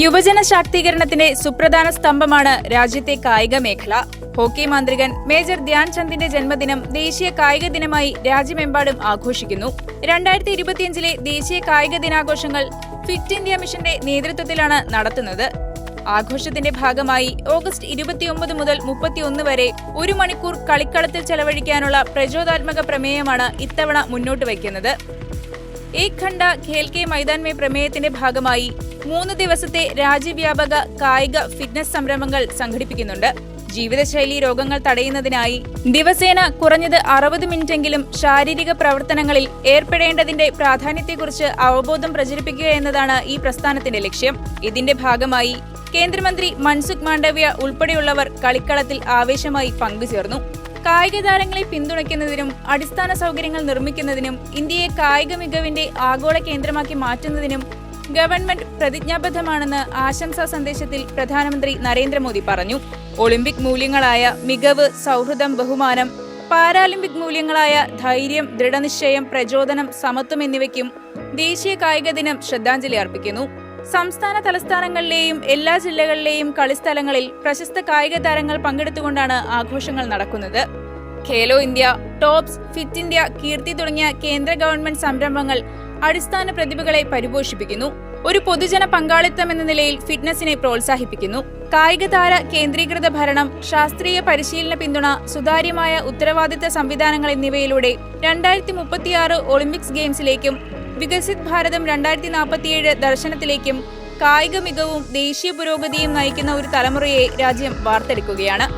യുവജന ശാക്തീകരണത്തിന്റെ സുപ്രധാന സ്തംഭമാണ് രാജ്യത്തെ കായിക മേഖല. ഹോക്കി മാന്ത്രികൻ മേജർ ധ്യാൻചന്ദിന്റെ ജന്മദിനം ദേശീയ കായിക ദിനമായി രാജ്യമെമ്പാടും ആഘോഷിക്കുന്നു. രണ്ടായിരത്തി ഇരുപത്തിയഞ്ചിലെ ദേശീയ കായിക ദിനാഘോഷങ്ങൾ ഫിറ്റ് ഇന്ത്യ മിഷന്റെ നേതൃത്വത്തിലാണ് നടത്തുന്നത്. ആഘോഷത്തിന്റെ ഭാഗമായി ഓഗസ്റ്റ് ഇരുപത്തിയൊമ്പത് മുതൽ മുപ്പത്തിയൊന്ന് വരെ ഒരു മണിക്കൂർ കളിക്കളത്തിൽ ചെലവഴിക്കാനുള്ള പ്രചോദാത്മക പ്രമേയമാണ് ഇത്തവണ മുന്നോട്ട് വയ്ക്കുന്നത്. ഏക് ഖണ്ഡ ഖേൽ കെ മൈതാൻ മേ പ്രമേയത്തിന്റെ ഭാഗമായി മൂന്ന് ദിവസത്തെ രാജ്യവ്യാപക കായിക ഫിറ്റ്നസ് സംരംഭങ്ങൾ സംഘടിപ്പിക്കുന്നുണ്ട്. ജീവിതശൈലി രോഗങ്ങൾ തടയുന്നതിനായി ദിവസേന കുറഞ്ഞത് അറുപത് മിനിറ്റെങ്കിലും ശാരീരിക പ്രവർത്തനങ്ങളിൽ ഏർപ്പെടേണ്ടതിന്റെ പ്രാധാന്യത്തെക്കുറിച്ച് അവബോധം പ്രചരിപ്പിക്കുക എന്നതാണ് ഈ പ്രസ്ഥാനത്തിന്റെ ലക്ഷ്യം. ഇതിന്റെ ഭാഗമായി കേന്ദ്രമന്ത്രി മൻസുഖ് മാണ്ഡവ്യ ഉൾപ്പെടെയുള്ളവർ കളിക്കളത്തിൽ ആവേശമായി പങ്കുചേർന്നു. കായിക താരങ്ങളെ പിന്തുണയ്ക്കുന്നതിനും അടിസ്ഥാന സൗകര്യങ്ങൾ നിർമ്മിക്കുന്നതിനും ഇന്ത്യയെ കായിക മികവിന്റെ ആഗോള കേന്ദ്രമാക്കി മാറ്റുന്നതിനും ഗവൺമെന്റ് പ്രതിജ്ഞാബദ്ധമാണെന്ന് ആശംസാ സന്ദേശത്തിൽ പ്രധാനമന്ത്രി നരേന്ദ്രമോദി പറഞ്ഞു. ഒളിമ്പിക് മൂല്യങ്ങളായ മികവ് സൗഹൃദം ബഹുമാനം പാരാലിമ്പിക് മൂല്യങ്ങളായ ധൈര്യം ദൃഢനിശ്ചയം പ്രചോദനം സമത്വം എന്നിവയ്ക്കും ദേശീയ കായിക ദിനം ശ്രദ്ധാഞ്ജലി അർപ്പിക്കുന്നു. സംസ്ഥാന തലസ്ഥാനങ്ങളിലെയും എല്ലാ ജില്ലകളിലെയും കളിസ്ഥലങ്ങളിൽ പ്രശസ്ത കായിക താരങ്ങൾ പങ്കെടുത്തുകൊണ്ടാണ് ആഘോഷങ്ങൾ നടക്കുന്നത്. Khelo India TOPS Fit India KIRTI തുടങ്ങിയ കേന്ദ്ര ഗവൺമെന്റ് സംരംഭങ്ങൾ അടിസ്ഥാന പ്രതിഭകളെ പരിപോഷിപ്പിക്കുന്നു. ഒരു പൊതുജന പങ്കാളിത്തം എന്ന നിലയിൽ ഫിറ്റ്നസിനെ പ്രോത്സാഹിപ്പിക്കുന്നു. കായിക താര കേന്ദ്രീകൃത ഭരണം ശാസ്ത്രീയ പരിശീലന പിന്തുണ സുതാര്യമായ ഉത്തരവാദിത്ത സംവിധാനങ്ങൾ എന്നിവയിലൂടെ രണ്ടായിരത്തി മുപ്പത്തിയാറ് ഒളിമ്പിക്സ് ഗെയിംസിലേക്കും വികസിത് ഭാരതം രണ്ടായിരത്തി നാൽപ്പത്തിയേഴ് ദർശനത്തിലേക്കും കായിക മികവും ദേശീയ പുരോഗതിയും നയിക്കുന്ന ഒരു തലമുറയെ രാജ്യം വാർത്തെടുക്കുകയാണ്.